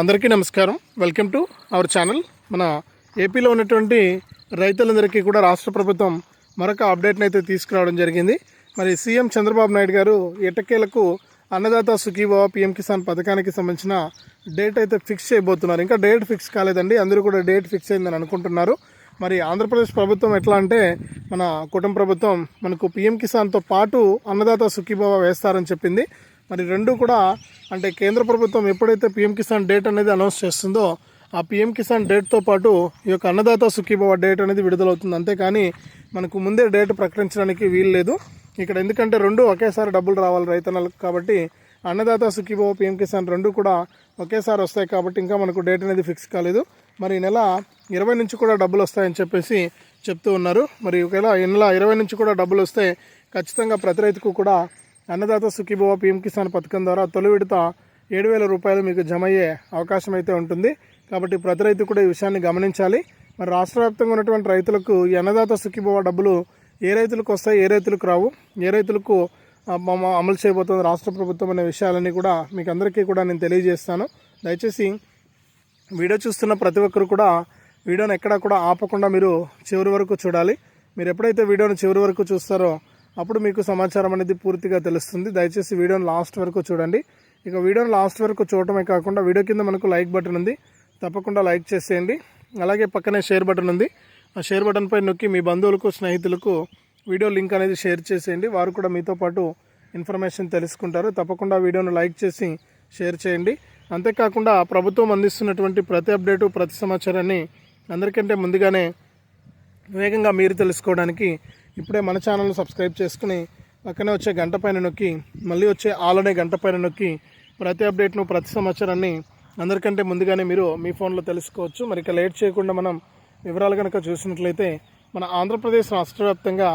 అందరికీ నమస్కారం. Welcome to our channel మన ఏపీలో ఉన్నటువంటి రైతులందరికీ కూడా రాష్ట్ర ప్రభుత్వం మరొక అప్డేట్ని అయితే తీసుకురావడం జరిగింది. మరి సీఎం చంద్రబాబు నాయుడు గారు ఎటకేలకు అన్నదాత సుఖీభావ పిఎం కిసాన్ పథకానికి సంబంధించిన డేట్ అయితే ఫిక్స్ చేయబోతున్నారు. ఇంకా డేట్ ఫిక్స్ కాలేదండి. అందరూ కూడా డేట్ ఫిక్స్ అయిందని అనుకుంటున్నారు. మరి ఆంధ్రప్రదేశ్ ప్రభుత్వం ఎట్లా అంటే మన కుటుంబ ప్రభుత్వం మనకు పిఎం కిసాన్తో పాటు అన్నదాత సుఖీభావ వేస్తారని చెప్పింది. మరి రెండు కూడా అంటే కేంద్ర ప్రభుత్వం ఎప్పుడైతే పిఎం కిసాన్ డేట్ అనేది అనౌన్స్ చేస్తుందో ఆ పిఎం కిసాన్ డేట్తో పాటు ఈ యొక్క అన్నదాత సుఖీభవ డేట్ అనేది విడుదలవుతుంది. అంతేకాని మనకు ముందే డేట్ ప్రకటించడానికి వీలు లేదు. ఇక్కడ ఎందుకంటే రెండు ఒకేసారి డబ్బులు రావాలి రైతన్నలకు కాబట్టి అన్నదాత సుఖీభవ పిఎం కిసాన్ రెండు కూడా ఒకేసారి వస్తాయి కాబట్టి ఇంకా మనకు డేట్ అనేది ఫిక్స్ కాలేదు. మరి నెల ఇరవై నుంచి కూడా డబ్బులు వస్తాయని చెప్పేసి చెప్తూ ఉన్నారు. మరి ఒకవేళ ఈ నెల ఇరవై నుంచి కూడా డబ్బులు వస్తే ఖచ్చితంగా ప్రతి రైతుకు కూడా అన్నదాత సుఖీభవ పీఎం కిసాన్ పథకం ద్వారా తొలి విడత ఏడు వేల రూపాయలు మీకు జమ అయ్యే అవకాశం అయితే ఉంటుంది. కాబట్టి ప్రతి రైతు కూడా ఈ విషయాన్ని గమనించాలి. మరి రాష్ట్ర వ్యాప్తంగా ఉన్నటువంటి రైతులకు ఈ అన్నదాత సుఖీభవ డబ్బులు ఏ రైతులకు వస్తాయి ఏ రైతులకు రావు ఏ రైతులకు అమలు చేయబోతుంది రాష్ట్ర ప్రభుత్వం అనే విషయాలన్నీ కూడా మీకు అందరికీ కూడా నేను తెలియజేస్తాను. దయచేసి వీడియో చూస్తున్న ప్రతి ఒక్కరు కూడా వీడియోని ఎక్కడా కూడా ఆపకుండా మీరు చివరి వరకు చూడాలి. మీరు ఎప్పుడైతే వీడియోని చివరి వరకు చూస్తారో అప్పుడు మీకు సమాచారం అనేది పూర్తిగా తెలుస్తుంది. దయచేసి వీడియోని లాస్ట్ వరకు చూడండి. ఇక వీడియోని లాస్ట్ వరకు చూడటమే కాకుండా వీడియో కింద మనకు లైక్ బటన్ ఉంది. తప్పకుండా లైక్ చేసేయండి. అలాగే పక్కనే షేర్ బటన్ ఉంది. ఆ షేర్ బటన్ పై నొక్కి మీ బంధువులకు స్నేహితులకు వీడియో లింక్ అనేది షేర్ చేసేయండి. వారు కూడా మీతో పాటు ఇన్ఫర్మేషన్ తెలుసుకుంటారు. తప్పకుండా వీడియోను లైక్ చేసి షేర్ చేయండి. అంతేకాకుండా ప్రభుత్వం అందిస్తున్నటువంటి ప్రతి అప్డేటు ప్రతి సమాచారాన్ని అందరికంటే ముందుగానే వేగంగా మీరు తెలుసుకోవడానికి ఇప్పుడే మన ఛానల్ను సబ్స్క్రైబ్ చేసుకుని పక్కనే వచ్చే గంట పైన నొక్కి మళ్ళీ వచ్చే ఆలనే గంట పైన నొక్కి ప్రతి అప్డేట్ను ప్రతి సమాచారాన్ని అందరికంటే ముందుగానే మీరు మీ ఫోన్లో తెలుసుకోవచ్చు. మరి ఇక లేట్ చేయకుండా మనం వివరాలు కనుక చూసినట్లయితే మన ఆంధ్రప్రదేశ్ రాష్ట్ర వ్యాప్తంగా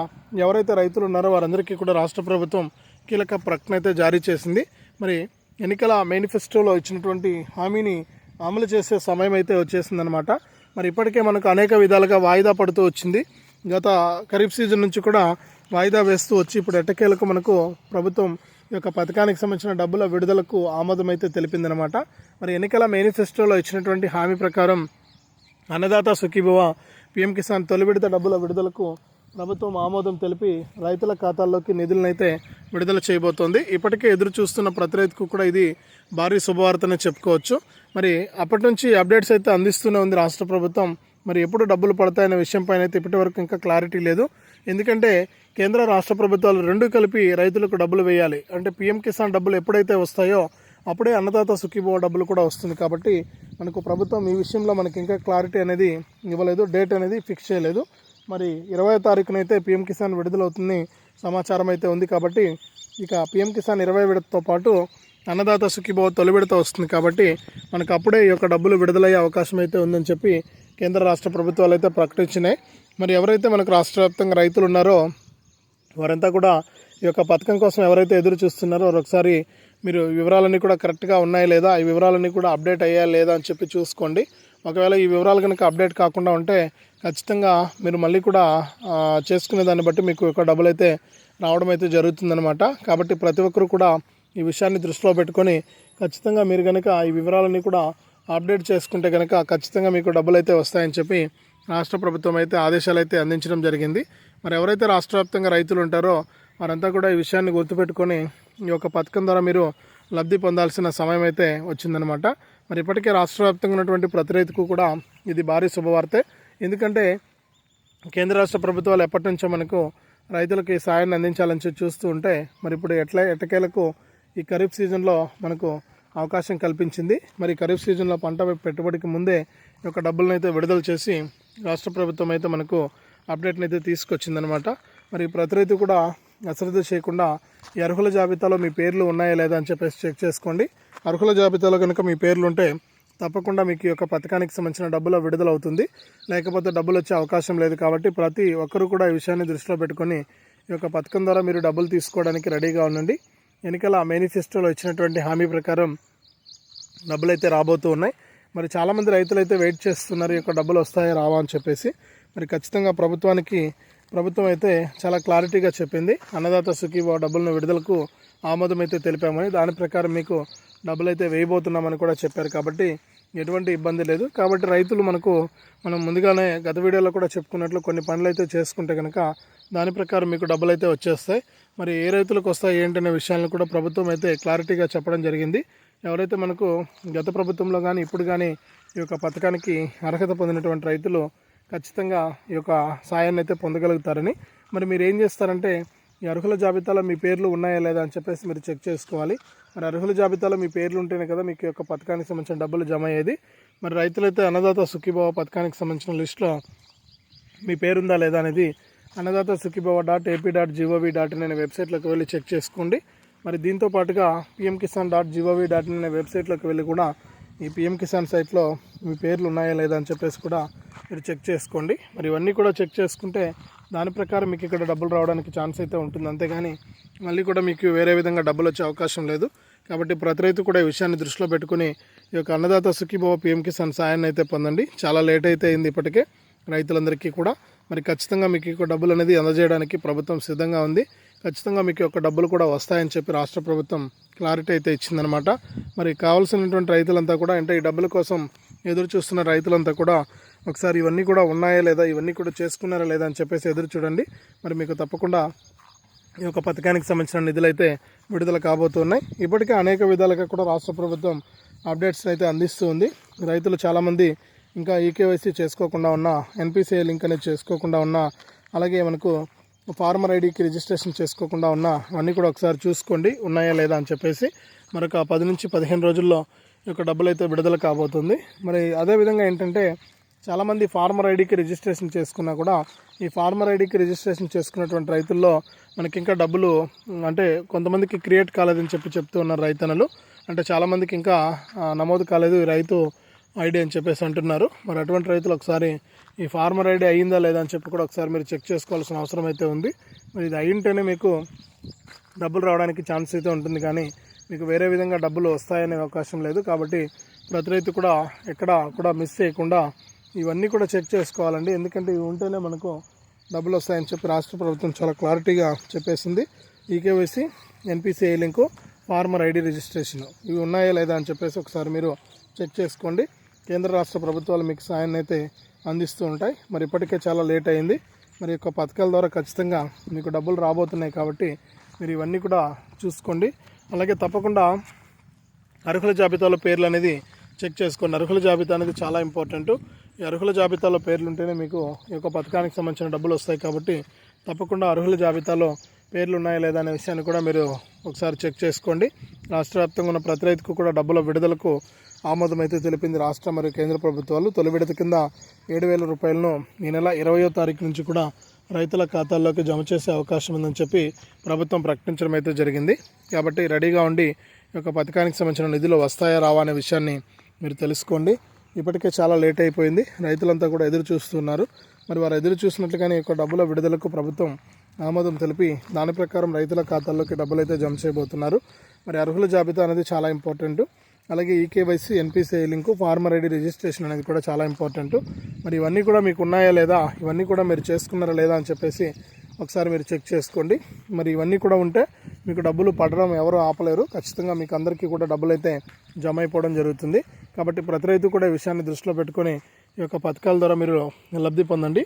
ఎవరైతే రైతులు ఉన్నారో వారందరికీ కూడా రాష్ట్ర ప్రభుత్వం కీలక ప్రకటన అయితే జారీ చేసింది. మరి ఎన్నికల మేనిఫెస్టోలో ఇచ్చినటువంటి హామీని అమలు చేసే సమయం అయితే వచ్చేసిందనమాట మరి ఇప్పటికే మనకు అనేక విధాలుగా వాయిదా పడుతూ వచ్చింది. గత ఖరీఫ్ సీజన్ నుంచి కూడా వాయిదా వేస్తూ వచ్చి ఇప్పుడు ఎట్టకేలకు మనకు ప్రభుత్వం ఈ యొక్క పథకానికి సంబంధించిన డబ్బుల విడుదలకు ఆమోదం అయితే తెలిపిందనమాట మరి ఎన్నికల మేనిఫెస్టోలో ఇచ్చినటువంటి హామీ ప్రకారం అన్నదాత సుఖీభవ పిఎం కిసాన్ తొలి విడత డబ్బుల విడుదలకు ప్రభుత్వం ఆమోదం తెలిపి రైతుల ఖాతాల్లోకి నిధులనైతే విడుదల చేయబోతోంది. ఇప్పటికే ఎదురు చూస్తున్న ప్రతి రైతుకు కూడా ఇది భారీ శుభవార్తనే చెప్పుకోవచ్చు. మరి అప్పటి నుంచి అప్డేట్స్ అయితే అందిస్తూనే ఉంది రాష్ట్ర ప్రభుత్వం. మరి ఎప్పుడు డబ్బులు పడతాయనే విషయంపైన అయితే ఇప్పటి వరకు ఇంకా క్లారిటీ లేదు. ఎందుకంటే కేంద్ర రాష్ట్ర ప్రభుత్వాలు రెండు కలిపి రైతులకు డబ్బులు వేయాలి. అంటే పీఎం కిసాన్ డబ్బులు ఎప్పుడైతే వస్తాయో అప్పుడే అన్నదాత సుఖీభవ డబ్బులు కూడా వస్తుంది కాబట్టి మనకు ప్రభుత్వం ఈ విషయంలో మనకి ఇంకా క్లారిటీ అనేది ఇవ్వలేదు డేట్ అనేది ఫిక్స్ చేయలేదు. మరి ఇరవై తారీఖునైతే పీఎం కిసాన్ విడుదలవుతుంది సమాచారం అయితే ఉంది కాబట్టి ఇక పీఎం కిసాన్ ఇరవై విడతతో పాటు అన్నదాత సుఖీభవ తొలి విడత వస్తుంది కాబట్టి మనకు అప్పుడే ఈ యొక్క డబ్బులు విడుదలయ్యే అవకాశం అయితే ఉందని చెప్పి కేంద్ర రాష్ట్ర ప్రభుత్వాలు అయితే ప్రకటించినాయి. మరి ఎవరైతే మనకు రాష్ట్ర వ్యాప్తంగా రైతులు ఉన్నారో వారంతా కూడా ఈ యొక్క పథకం కోసం ఎవరైతే ఎదురు చూస్తున్నారో ఒకసారి మీరు వివరాలన్నీ కూడా కరెక్ట్గా ఉన్నాయా లేదా ఈ వివరాలన్నీ కూడా అప్డేట్ అయ్యా లేదా అని చెప్పి చూసుకోండి. ఒకవేళ ఈ వివరాలు కనుక అప్డేట్ కాకుండా ఉంటే ఖచ్చితంగా మీరు మళ్ళీ కూడా చేసుకునే దాన్ని బట్టి మీకు ఒక డబ్బులు అయితే రావడం అయితే జరుగుతుందన్నమాట. కాబట్టి ప్రతి ఒక్కరు కూడా ఈ విషయాన్ని దృష్టిలో పెట్టుకొని ఖచ్చితంగా మీరు కనుక ఈ వివరాలన్నీ కూడా అప్డేట్ చేసుకుంటే కనుక ఖచ్చితంగా మీకు డబ్బులు అయితే వస్తాయని చెప్పి రాష్ట్ర ప్రభుత్వం అయితే ఆదేశాలు అయితే అందించడం జరిగింది. మరి ఎవరైతే రాష్ట్ర వ్యాప్తంగా రైతులు ఉంటారో వారంతా కూడా ఈ విషయాన్ని గుర్తుపెట్టుకొని ఈ యొక్క పథకం ద్వారా మీరు లబ్ధి పొందాల్సిన సమయం అయితే వచ్చిందనమాట మరి ఇప్పటికే రాష్ట్ర వ్యాప్తంగా ఉన్నటువంటి ప్రతి రైతుకు కూడా ఇది భారీ శుభవార్తే. ఎందుకంటే కేంద్ర రాష్ట్ర ప్రభుత్వాలు ఎప్పటి నుంచో మనకు రైతులకు ఈ సాయాన్ని అందించాలని చూస్తూ ఉంటే మరి ఇప్పుడు ఎట్లా ఎట్టకేలకు ఈ ఖరీఫ్ సీజన్లో మనకు అవకాశం కల్పించింది. మరి ఖరీఫ్ సీజన్లో పంట పెట్టుబడికి ముందే ఈ యొక్క డబ్బులను అయితే విడుదల చేసి రాష్ట్ర ప్రభుత్వం అయితే మనకు అప్డేట్ని అయితే తీసుకొచ్చిందనమాట మరి ప్రతి రైతు కూడా అశ్రద్ధ చేయకుండా ఈ అర్హుల జాబితాలో మీ పేర్లు ఉన్నాయా లేదా అని చెప్పేసి చెక్ చేసుకోండి. అర్హుల జాబితాలో కనుక మీ పేర్లు ఉంటే తప్పకుండా మీకు ఈ యొక్క పథకానికి సంబంధించిన డబ్బులు విడుదల అవుతుంది. లేకపోతే డబ్బులు వచ్చే అవకాశం లేదు కాబట్టి ప్రతి ఒక్కరూ కూడా ఈ విషయాన్ని దృష్టిలో పెట్టుకొని ఈ యొక్క పథకం ద్వారా మీరు డబ్బులు తీసుకోవడానికి రెడీగా ఉండండి. ఎన్నికల మేనిఫెస్టోలో ఇచ్చినటువంటి హామీ ప్రకారం డబ్బులు అయితే రాబోతూ ఉన్నాయి. మరి చాలామంది రైతులు అయితే వెయిట్ చేస్తున్నారు ఈ యొక్క డబ్బులు వస్తాయా రావా అని చెప్పేసి. మరి ఖచ్చితంగా ప్రభుత్వానికి ప్రభుత్వం అయితే చాలా క్లారిటీగా చెప్పింది. అన్నదాత సుఖీభావ డబ్బులను విడుదలకు ఆమోదం అయితే తెలిపామని దాని ప్రకారం మీకు డబ్బులు అయితే వేయబోతున్నామని కూడా చెప్పారు. కాబట్టి ఎటువంటి ఇబ్బంది లేదు. కాబట్టి రైతులు మనకు మనం ముందుగానే గత వీడియోలో కూడా చెప్పుకున్నట్లు కొన్ని పనులు అయితే చేసుకుంటే కనుక దాని ప్రకారం మీకు డబ్బులు అయితే వచ్చేస్తాయి. మరి ఏ రైతులకు వస్తాయి ఏంటనే విషయాలను కూడా ప్రభుత్వం అయితే క్లారిటీగా చెప్పడం జరిగింది. ఎవరైతే మనకు గత ప్రభుత్వంలో కానీ ఇప్పుడు కానీ ఈ యొక్క పథకానికి అర్హత పొందినటువంటి రైతులు ఖచ్చితంగా ఈ యొక్క సాయాన్ని అయితే పొందగలుగుతారని మరి మీరు ఏం చేస్తారంటే ఈ అర్హుల జాబితాలో మీ పేర్లు ఉన్నాయా లేదా అని చెప్పేసి మీరు చెక్ చేసుకోవాలి. మరి అర్హుల జాబితాలో మీ పేర్లు ఉంటేనే కదా మీకు యొక్క పథకానికి సంబంధించిన డబ్బులు జమ అయ్యేది. మరి రైతులైతే అన్నదాత సుఖీభావ పథకానికి సంబంధించిన లిస్టులో మీ పేరుందా లేదా అనేది Annadata Sukhibhava dot AP dot GOV dot in అనే వెబ్సైట్లోకి వెళ్ళి చెక్ చేసుకోండి. మరి దీంతో పాటుగా PM Kisan dot GOV dot in అనే వెబ్సైట్లోకి వెళ్ళి కూడా ఈ పిఎం కిసాన్ సైట్లో మీ పేర్లు ఉన్నాయా లేదా అని చెప్పేసి కూడా మీరు చెక్ చేసుకోండి. మరి ఇవన్నీ కూడా చెక్ చేసుకుంటే దాని ప్రకారం మీకు ఇక్కడ డబ్బులు రావడానికి ఛాన్స్ అయితే ఉంటుంది. అంతేగాని మళ్ళీ కూడా మీకు వేరే విధంగా డబ్బులు వచ్చే అవకాశం లేదు. కాబట్టి ప్రతి రైతు కూడా ఈ విషయాన్ని దృష్టిలో పెట్టుకుని ఈ యొక్క అన్నదాత సుఖీభవ పిఎం కిసాన్ సాయాన్ని అయితే పొందండి. చాలా లేట్ అయితే అయింది ఇప్పటికే. రైతులందరికీ కూడా. మరి ఖచ్చితంగా మీకు ఎక్కువ డబ్బులు అనేది అందజేయడానికి ప్రభుత్వం సిద్ధంగా ఉంది. ఖచ్చితంగా మీకు యొక్క డబ్బులు కూడా వస్తాయని చెప్పి రాష్ట్ర ప్రభుత్వం క్లారిటీ అయితే ఇచ్చిందనమాట మరి కావాల్సినటువంటి రైతులంతా కూడా అంటే ఈ డబ్బుల కోసం ఎదురు చూస్తున్న రైతులంతా కూడా ఒకసారి ఇవన్నీ కూడా ఉన్నాయా లేదా ఇవన్నీ కూడా చేసుకున్నారా లేదా అని చెప్పేసి ఎదురు చూడండి. మరి మీకు తప్పకుండా ఈ యొక్క పథకానికి సంబంధించిన నిధులు అయితే విడుదల కాబోతున్నాయి. ఇప్పటికే అనేక విధాలుగా కూడా రాష్ట్ర ప్రభుత్వం అప్డేట్స్ అయితే అందిస్తూ ఉంది. రైతులు చాలామంది ఇంకా ఈకేవైసీ చేసుకోకుండా ఉన్న ఎన్పిసిఐ లింక్ అనేది చేసుకోకుండా ఉన్న అలాగే మనకు ఫార్మర్ ఐడికి రిజిస్ట్రేషన్ చేసుకోకుండా ఉన్న అన్నీ కూడా ఒకసారి చూసుకోండి ఉన్నాయా లేదా అని చెప్పేసి. మరొక పది నుంచి పదిహేను రోజుల్లో ఈ యొక్క డబ్బులు అయితే విడుదల కాబోతుంది. మరి అదేవిధంగా ఏంటంటే చాలామంది ఫార్మర్ ఐడికి రిజిస్ట్రేషన్ చేసుకున్నా కూడా ఈ ఫార్మర్ ఐడికి రిజిస్ట్రేషన్ చేసుకున్నటువంటి రైతుల్లో మనకి ఇంకా డబ్బులు అంటే కొంతమందికి క్రియేట్ కాలేదని చెప్పి చెప్తూ ఉన్నారు రైతన్నలు. అంటే చాలామందికి ఇంకా నమోదు కాలేదు ఈ రైతు ఐడి అని చెప్పేసి అంటున్నారు. మరి అటువంటి రైతులు ఒకసారి ఈ ఫార్మర్ ఐడి అయ్యిందా లేదా అని చెప్పి కూడా ఒకసారి మీరు చెక్ చేసుకోవాల్సిన అవసరం అయితే ఉంది. మరి ఇది అయ్యింటేనే మీకు డబ్బులు రావడానికి ఛాన్స్ అయితే ఉంటుంది కానీ మీకు వేరే విధంగా డబ్బులు వస్తాయనే అవకాశం లేదు. కాబట్టి ప్రతి రైతు కూడా ఎక్కడ కూడా మిస్ చేయకుండా ఇవన్నీ కూడా చెక్ చేసుకోవాలండి. ఎందుకంటే ఇవి ఉంటేనే మనకు డబ్బులు వస్తాయని చెప్పి రాష్ట్ర ప్రభుత్వం చాలా క్లారిటీగా చెప్పేసింది. EKYC NPCI link farmer ID registration ఇవి ఉన్నాయా లేదా అని చెప్పేసి ఒకసారి మీరు చెక్ చేసుకోండి. కేంద్ర రాష్ట్ర ప్రభుత్వాలు మీకు సాయాన్ని అయితే అందిస్తూ ఉంటాయి. మరి ఇప్పటికే చాలా లేట్ అయింది. మరి యొక్క పథకాల ద్వారా ఖచ్చితంగా మీకు డబ్బులు రాబోతున్నాయి కాబట్టి మీరు ఇవన్నీ కూడా చూసుకోండి. అలాగే తప్పకుండా అర్హుల జాబితాలో పేర్లు అనేది చెక్ చేసుకోండి. అర్హుల జాబితా అనేది చాలా ఇంపార్టెంట్. ఈ అర్హుల జాబితాలో పేర్లు ఉంటేనే మీకు ఈ యొక్క పథకానికి సంబంధించిన డబ్బులు వస్తాయి కాబట్టి తప్పకుండా అర్హుల జాబితాలో పేర్లు ఉన్నాయా లేదా అనే విషయాన్ని కూడా మీరు ఒకసారి చెక్ చేసుకోండి. రాష్ట్ర వ్యాప్తంగా ఉన్న ప్రతి రైతుకు కూడా డబ్బుల విడుదలకు ఆమోదం అయితే తెలిపింది రాష్ట్ర మరియు కేంద్ర ప్రభుత్వాలు. తొలి విడత కింద ఏడు వేల రూపాయలను ఈ నెల ఇరవయో తారీఖు నుంచి కూడా రైతుల ఖాతాల్లోకి జమ చేసే అవకాశం ఉందని చెప్పి ప్రభుత్వం ప్రకటించడం అయితే జరిగింది. కాబట్టి రెడీగా ఉండి ఈ యొక్క పథకానికి సంబంధించిన నిధులు వస్తాయా రావా అనే విషయాన్ని మీరు తెలుసుకోండి. ఇప్పటికే చాలా లేట్ అయిపోయింది. రైతులంతా కూడా ఎదురు చూస్తున్నారు. మరి వారు ఎదురు చూసినట్లుగానే ఈ యొక్క డబ్బుల విడుదలకు ప్రభుత్వం ఆమోదం తెలిపి దాని ప్రకారం రైతుల ఖాతాల్లోకి డబ్బులు అయితే జమ చేయబోతున్నారు. మరి అర్హుల జాబితా అనేది చాలా ఇంపార్టెంట్. అలాగే eKYC NPCI link farmer ID registration అనేది కూడా చాలా ఇంపార్టెంట్. మరి ఇవన్నీ కూడా మీకు ఉన్నాయా లేదా? ఇవన్నీ కూడా మీరు చేసుకున్నారా లేదా అని చెప్పేసి ఒకసారి మీరు చెక్ చేసుకోండి. మరి ఇవన్నీ కూడా ఉంటే మీకు డబ్బులు పడడం ఎవరు ఆపలేరు. ఖచ్చితంగా మీకు అందరికీ కూడా డబ్బులు అయితే జమ అయిపోవడం జరుగుతుంది. కాబట్టి ప్రతి రైతు కూడా ఈ విషయాన్ని దృష్టిలో పెట్టుకొని ఈ యొక్క పథకాల ద్వారా మీరు లబ్ధి పొందండి.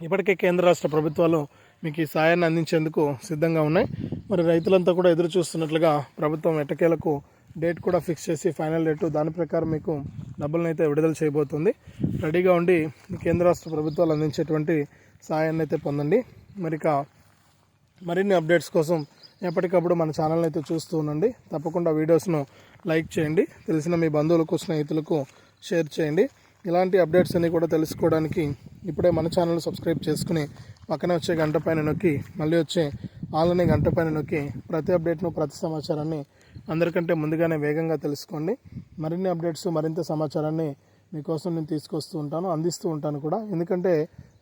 ఇప్పటికే కేంద్ర రాష్ట్ర ప్రభుత్వాలు మీకు ఈ సాయాన్ని అందించేందుకు సిద్ధంగా ఉన్నాయి. మరి రైతులంతా కూడా ఎదురు చూస్తున్నట్లుగా ప్రభుత్వం ఎట్టకేలకు డేట్ కూడా ఫిక్స్ చేసి ఫైనల్ డేటు దాని ప్రకారం మీకు డబ్బులను అయితే విడుదల చేయబోతుంది. రెడీగా ఉండి కేంద్ర రాష్ట్ర ప్రభుత్వాలు అందించేటువంటి సాయాన్ని అయితే పొందండి. మరి ఇక మరిన్ని అప్డేట్స్ కోసం ఎప్పటికప్పుడు మన ఛానల్ అయితే చూస్తూ ఉండండి. తప్పకుండా వీడియోస్ను లైక్ చేయండి. తెలిసిన మీ బంధువులకు స్నేహితులకు షేర్ చేయండి. ఇలాంటి అప్డేట్స్ అన్నీ కూడా తెలుసుకోవడానికి ఇప్పుడే మన ఛానల్ సబ్స్క్రైబ్ చేసుకుని పక్కనే వచ్చే గంట పైన నొక్కి మళ్ళీ వచ్చే ఆన్లైన్ గంట పైన నొక్కి ప్రతి అప్డేట్ను ప్రతి సమాచారాన్ని అందరికంటే ముందుగానే వేగంగా తెలుసుకోండి. మరిన్ని అప్డేట్స్ మరింత సమాచారాన్ని మీకోసం నేను తీసుకొస్తూ ఉంటాను అందిస్తూ ఉంటాను కూడా. ఎందుకంటే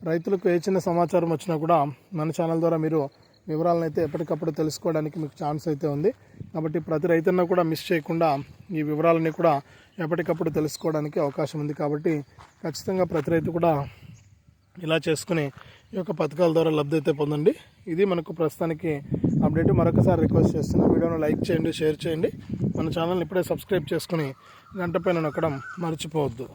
రైతులకు ఏ చిన్న సమాచారం వచ్చినా కూడా మన ఛానల్ ద్వారా మీరు వివరాలను అయితే ఎప్పటికప్పుడు తెలుసుకోవడానికి మీకు ఛాన్స్ అయితే ఉంది. కాబట్టి ప్రతి రైతన్న కూడా మిస్ చేయకుండా ఈ వివరాలని కూడా ఎప్పటికప్పుడు తెలుసుకోవడానికి అవకాశం ఉంది. కాబట్టి ఖచ్చితంగా ప్రతి రైతు కూడా ఇలా చేసుకుని ఈ యొక్క పథకాల ద్వారా లబ్ధి అయితే పొందండి. ఇది మనకు ప్రస్తుతానికి అప్డేట్. మరొకసారి రిక్వెస్ట్ చేస్తున్నా వీడియోను లైక్ చేయండి షేర్ చేయండి. మన ఛానల్ని ఇప్పుడే సబ్స్క్రైబ్ చేసుకుని గంట పైన నొక్కడం మర్చిపోవద్దు.